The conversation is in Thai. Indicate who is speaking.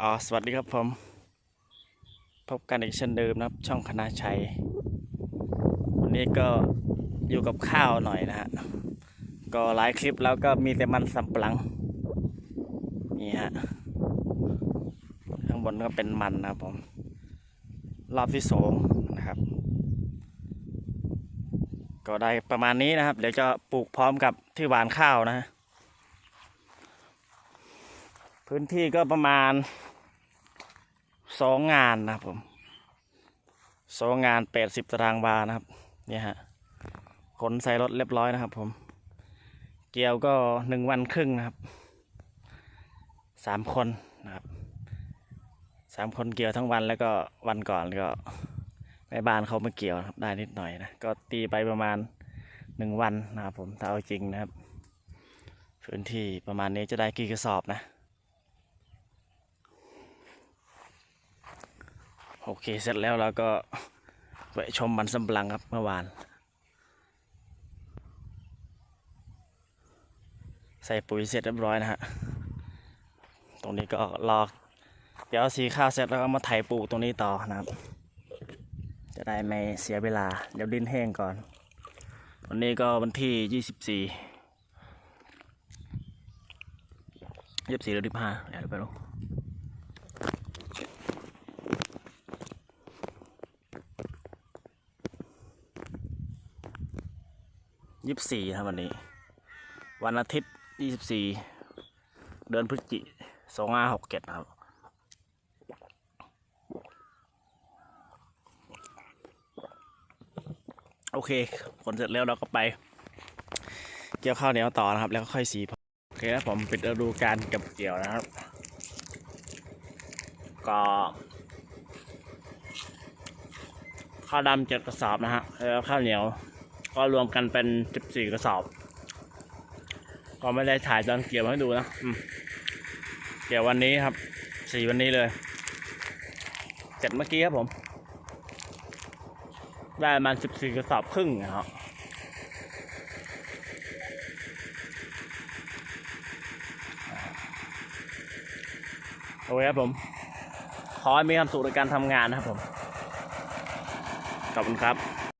Speaker 1: อ๋อสวัสดีครับผม พบกันอีกเช่นเดิมนะครับ ช่องคณะชัย วันนี้ก็อยู่กับข้าวหน่อยนะฮะ ก็หลายคลิปแล้วก็มีแต่มันสำปะหลัง นี่ฮะ ข้างบนก็เป็นมันนะครับผม รอบที่สองนะครับ ก็ได้ประมาณนี้นะครับ เดี๋ยวจะปลูกพร้อมกับที่หวานข้าวนะฮะ พื้นที่ก็ประมาณสองงานนะครับผมสองงานแปดสิบตารางวานะครับเนี่ยฮะขนใส่รถเรียบร้อยนะครับผมเกี่ยวก็หนึ่งวันครึ่งนะครับสามคนนะครับสามคนเกี่ยวทั้งวันแล้วก็วันก่อนก็แม่บ้านเขามาเกี่ยวครับได้นิดหน่อยนะก็ตีไปประมาณหนึ่งวันนะครับผมถ้าเอาจริงนะครับพื้นที่ประมาณนี้จะได้กี่กระสอบนะ โอเคเสร็จแล้วเราก็ไปชมมันสำปลังครับเมื่อวาน ใส่ปุ๋ยเสร็จเรียบร้อยนะฮะ ตรงนี้ก็รอเดี๋ยวสีข้าวเสร็จแล้วก็มาไถปลูกตรงนี้ต่อนะครับ จะได้ไม่เสียเวลา เดี๋ยวดินแห้งก่อน วันนี้ก็วันที่ยี่สิบสี่ยี่สิบสี่หรือยี่สิบห้าเดี๋ยวไปดู ยี่สิบสี่ครับวันนี้ วันอาทิตย์ยี่สิบสี่เดือนพฤศจิสองห้าหกเจ็ดครับ โอเคผลเสร็จแล้วเราก็ไป เกี่ยวข้าวเหนียวต่อนะครับ แล้วก็ค่อยสีพอโอเคนะผมปิดฤดูการเกับเกี่ยวนะครับ ก็ข้าวดำเจ็ดกระสอบนะฮะแล้วข้าวเหนียว ก็รวมกันเป็น14กระสอบ ก็ไม่ได้ถ่ายตอนเกี่ยวให้ดูนะเกี่ยววันนี้ครับสี่วันนี้เลยเสร็จเมื่อกี้ครับผม ได้ประมาณ14กระสอบครึ่งนะครับโอเคครับผม ขอให้มีความสุขในการทำงานนะครับผม ขอบคุณครับ